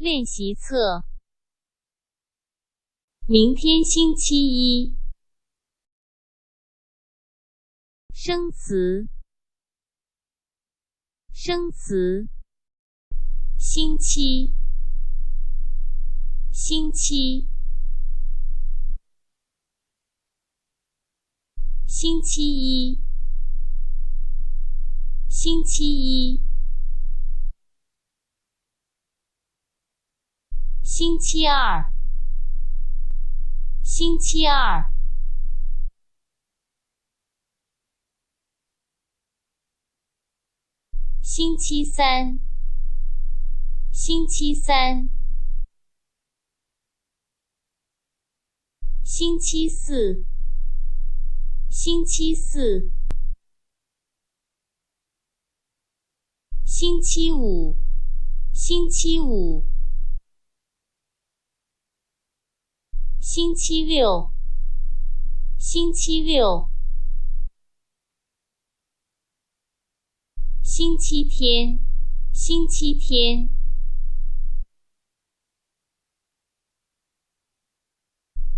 练习册。明天星期一。生词。生词。星期。星期。星期一。星期一。星期二，星期二，星期三，星期三，星期四，星期四，星期五，星期五。星期六，星期六，星期天，星期天，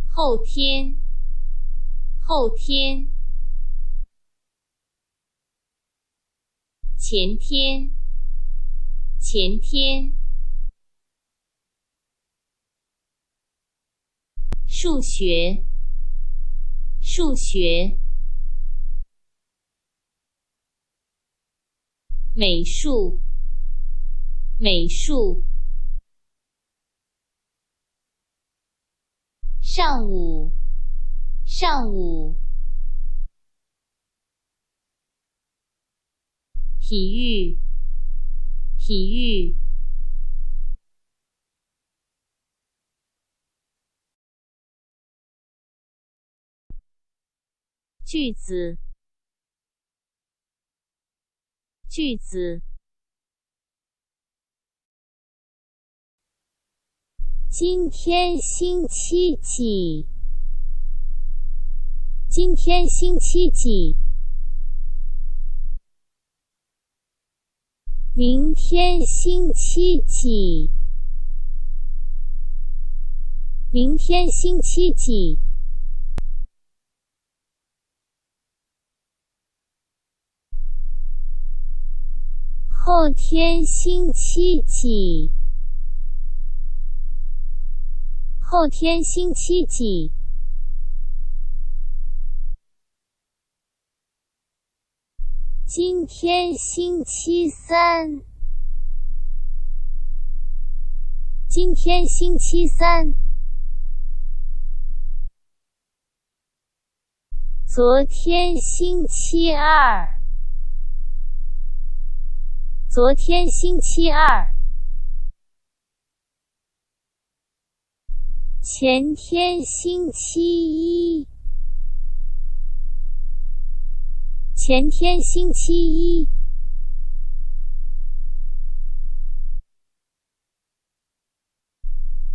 后天，后天，前天，前天。数学，数学，美术，美术，上午，上午，体育，体育。句子，句子。今天星期几？今天星期几？明天星期几？明天星期几？后天星期几？后天星期几？今天星期三。今天星期三。昨天星期二。昨天星期二，前天星期一，前天星期一，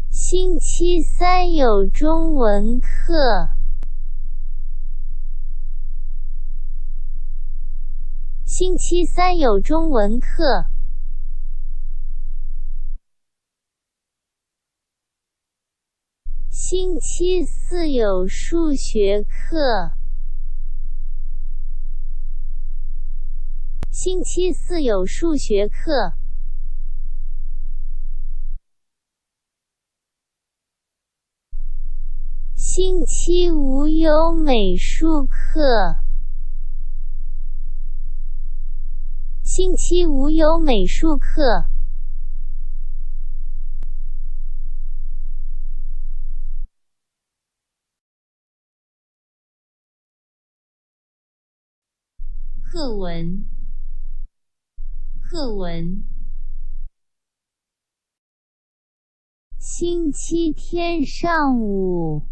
星期三有中文课。星期三有中文课。星期四有数学课。星期四有数学课。星期五有美术课。星期五有美术课。课文，课文。星期天上午。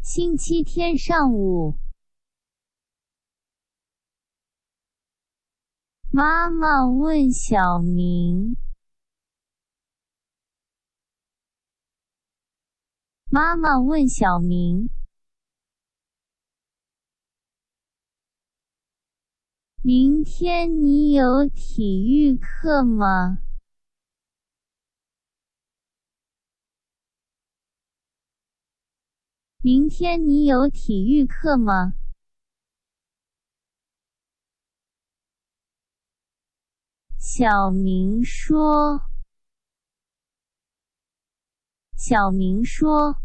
星期天上午。妈妈问小明。妈妈问小明。明天你有体育课吗？明天你有体育课吗？小明说。小明说：“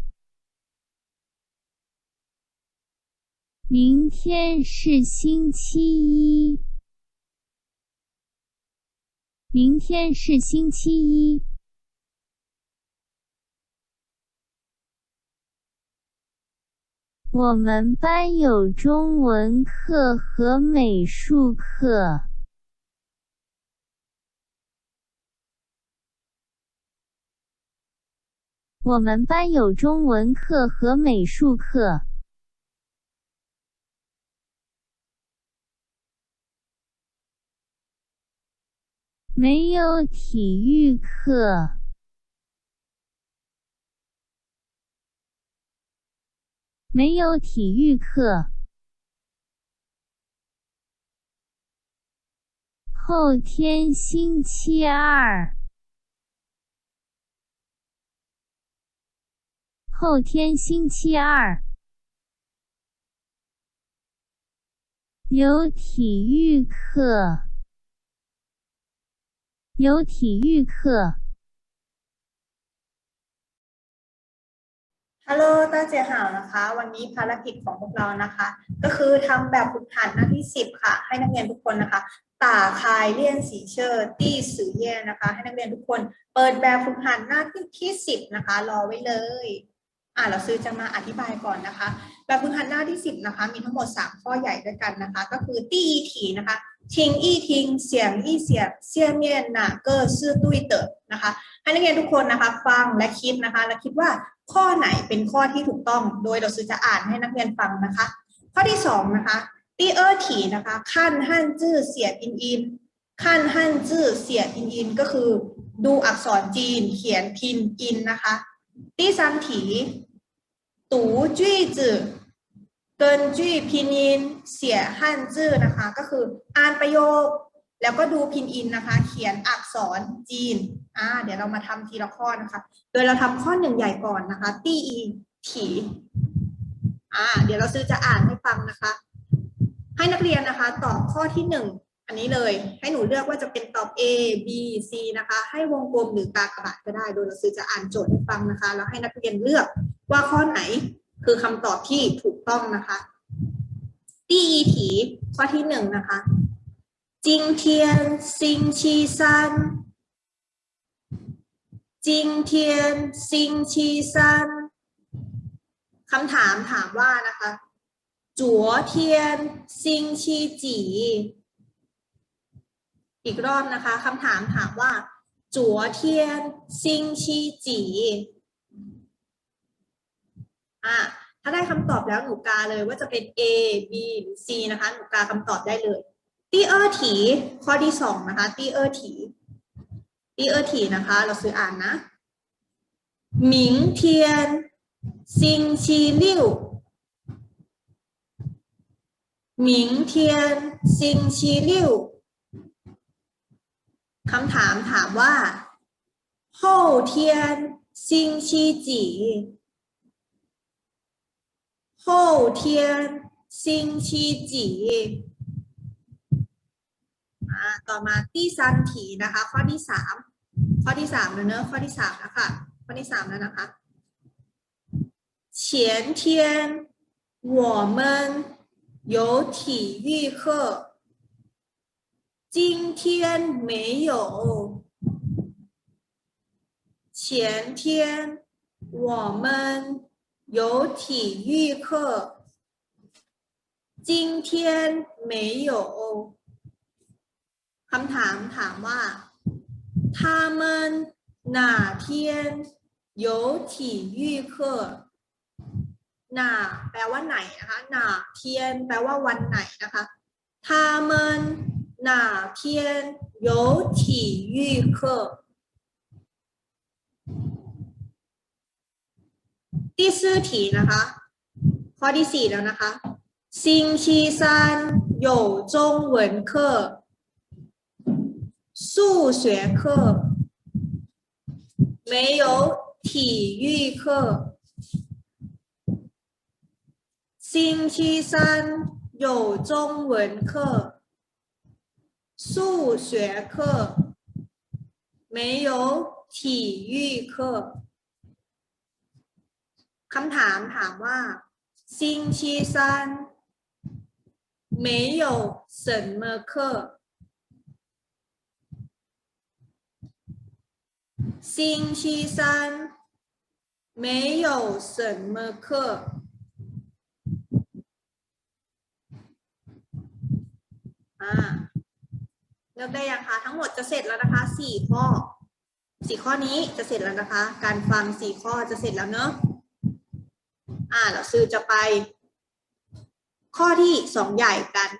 明天是星期一。明天是星期一。我们班有中文课和美术课。”我们班有中文课和美术课。没有体育课。没有体育课。后天星期二。后天星期二有体育课，有体育课。 ฮัลโหลต้าเจียหาวนะคะ วันนี้ภารกิจของพวกเรานะคะ ก็คือทำแบบฝึกหัดหน้าที่สิบค่ะ ให้นักเรียนทุกคนนะคะต่าคายเลี่ยนสีเชอร์ตี้สื่อเย่นะคะ ให้นักเรียนทุกคน เปิดแบบฝึกหัดหน้าที่ที่สิบนะคะ รอไว้เลย อ่าเราซื้อจะมาอธิบายก่อนนะคะแบบฝึกหัดหน้าที่สิบนะคะ มีทั้งหมดสามข้อใหญ่ด้วยกันนะคะ ก็คือตี้อีถีนะคะทิงอีทิงเสียงอีเสียงเสียเมียนหนาเกอร์ซื่อตุ้ยเต๋อนะคะให้นักเรียนทุกคนนะคะ ฟังและคิดนะคะ และคิดว่าข้อไหนเป็นข้อที่ถูกต้อง โดยเราซื้อจะอ่านให้นักเรียนฟังนะคะ ข้อที่สองนะคะตีเออถีนะคะขั้นหั่นจื้อเสียอินอินขั้นหั่นจื้อเสียอินอินก็คือ ดูอักษรจีน เขียนพินอินนะคะตีซันถี ตูจุ้ยจื้อเกินจุ้ยพินอิน เสียหั่นจื้อนะคะ ก็คืออ่านประโยค แล้วก็ดูพินอินนะคะ เขียนอักษรจีนอ่าเดี๋ยวเรามาทำทีละข้อนะคะ โดยเราทำข้อหนึ่งใหญ่ก่อนนะคะ ตีอีถีอ่า เดี๋ยวเราซื้อจะอ่านให้ฟังนะคะ ให้นักเรียนนะคะ ตอบข้อที่หนึ่งอันนี้เลย ให้หนูเลือกว่าจะเป็นตอบ A B C นะคะ ให้วงกลมหรือกากบาทก็ได้ โดยเราซื้อจะอ่านโจทย์ให้ฟังนะคะ แล้วให้นักเรียนเลือก ว่าข้อไหนคือคำตอบที่ถูกต้องนะคะ ตีอีถีข้อที่หนึ่งนะคะ 今天星期三。今天星期三คำถามถามว่านะคะ昨天星期几อีกรอบนะคะคำถามถามว่า昨天星期几 อ่ะถ้าได้คำตอบแล้วหนูกาเลยว่าจะเป็น A B หรือ C นะคะ หนูกาคำตอบได้เลย ตีเออร์ถีข้อที่สองนะคะตีเออร์ถีตีเออร์ถีนะคะ เราซื้ออ่านนะ明天星期六明天星期六คำถามถามว่า后天星期几 后天星期几อ่าต่อมาที่ซันถีนะคะ ข้อที่สามข้อที่สามแล้วเนอะข้อที่สามนะคะข้อที่สามแล้วนะคะ前天我们有体育课今天没有前天我们 有体育课今天没有คำถามถามว่า他们哪天有体育课หนาแปลว่าไหนนะคะหนาเทียนแปลว่าวันไหนนะคะ他们哪天有体育课 第四题นะคะ ข้อที่สี่แล้วนะคะ 星期三有中文课，数学课，没有体育课。星期三有中文课，数学课，没有体育课。 คำถามถามว่า星期三没有什么课。星期三没有什么课。อ่าเลือกได้ยังคะ ทั้งหมดจะเสร็จแล้วนะคะสี่ข้อสี่ข้อนี้จะเสร็จแล้วนะคะ การฟังสี่ข้อจะเสร็จแล้วเนอะ อ่าเราซื้อจะไป ข้อที่สองใหญ่กัน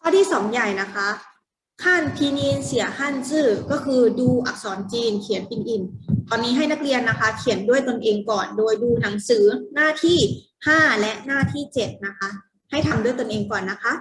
ข้อที่สองใหญ่นะคะขั้นพินินเสียขั้นชื่อก็คือดูอักษรจีนเขียนปินอิน ตอนนี้ให้นักเรียนนะคะ เขียนด้วยตนเองก่อน โดยดูหนังสือหน้าที่ห้าและหน้าที่เจ็ดนะคะ ให้ทำด้วยตนเองก่อนนะคะ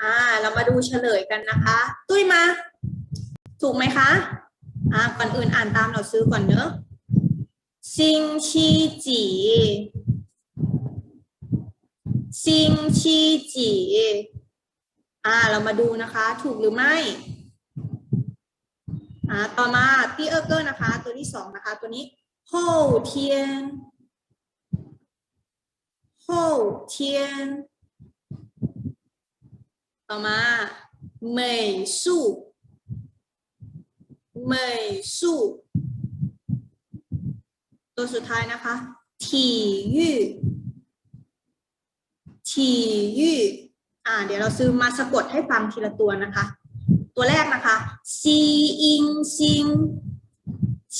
อ่า เรามาดูเฉลยกันนะคะ ตุ้ยมา ถูกไหมคะ อ่า ก่อนอื่นอ่านตามเราซื้อก่อนเนอะซิงชีจีซิงชีจีอ่า เรามาดูนะคะ ถูกหรือไม่ อ่า ต่อมาพี่เออร์เกอร์นะคะ ตัวที่สองนะคะ ตัวนี้โฮเทียนโฮเทียน ต่อมา美术美术ตัวสุดท้ายนะคะ体育体育อ่า เดี๋ยวเราซื้อมาสะกดให้ฟังทีละตัวนะคะ ตัวแรกนะคะซีอิงซิง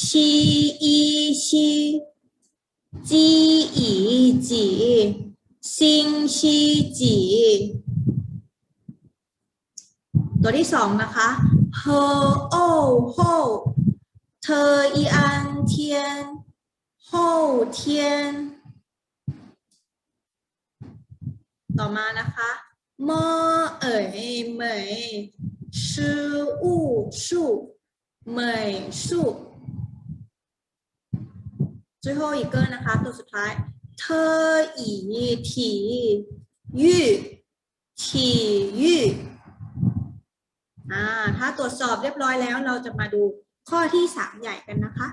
ชีอีชีจีอีจีซิงชีจี ตัวที่สองนะคะเฮอโอโฮเธออีอันเทียนโฮเทียน ต่อมานะคะมอเอ๋ยเหมยชื่ออู่สูเหมยสู最后一个นะคะ ตัวสุดท้ายเธออีทียูทียู าถ้าตรวจสอบเรียบร้อยแล้วเราจะมาดูข้อที่สามใหญ่กันนะคะ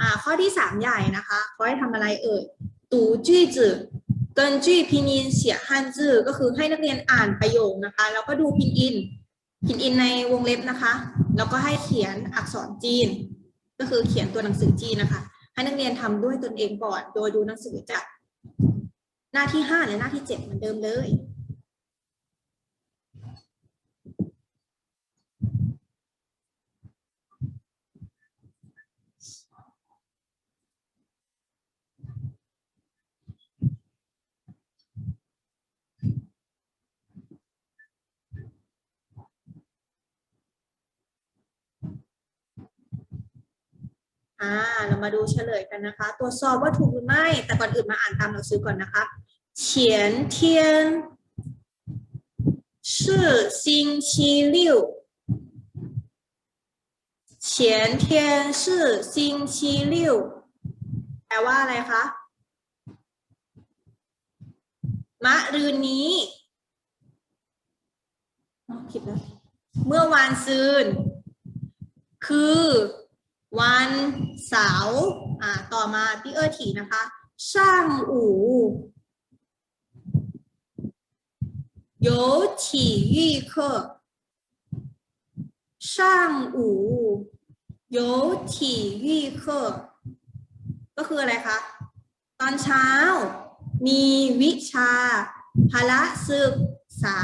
อ่าข้อที่สามใหญ่นะคะเขาให้ทำอะไรเอ่ยตูจี้จือเกินจี้พินินเสียฮันจือก็คือให้นักเรียนอ่านประโยคนะคะ แล้วก็ดูพินอิน พินอินในวงเล็บนะคะ แล้วก็ให้เขียนอักษรจีน ก็คือเขียนตัวหนังสือจีนนะคะ ให้นักเรียนทำด้วยตนเองก่อน โดยดูหนังสือจากหน้าที่ห้าและหน้าที่เจ็ดเหมือนเดิมเลยอ่า เรามาดูเฉลยกันนะคะ ตรวจสอบว่าถูกหรือไม่ แต่ก่อนอื่นมาอ่านตามหนังสือก่อนนะคะ前天是星期六前天是星期六แปลว่าอะไรคะมะรืนนี้อ้าวผิดแล้วเมื่อวานซืน คือ วันเสาร์อ่า ต่อมาที่เออถีนะคะช่างอู่有体育课上午有体育课ก็คืออะไรคะ ตอนเช้า มีวิชาพละศึกษา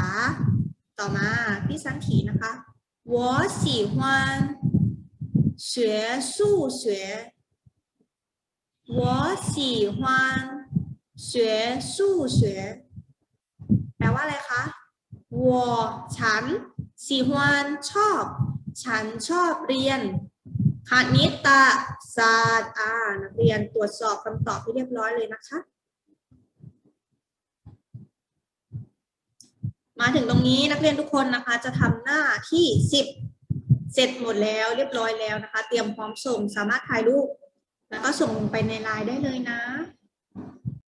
ต่อมาพี่สันถีนะคะ我喜欢 学数学我喜欢学数学แปลว่าอะไรคะ我ฉัน喜欢ชอบ ฉันชอบเรียน คณิตศาสตร์อ่านักเรียนตรวจสอบคำตอบให้เรียบร้อยเลยนะคะ มาถึงตรงนี้นักเรียนทุกคนนะคะ จะทำหน้าที่สิบ เสร็จหมดแล้วเรียบร้อยแล้วนะคะ เตรียมพร้อมส่งสามารถถ่ายรูปแล้วก็ส่งไปในไลน์ได้เลยนะ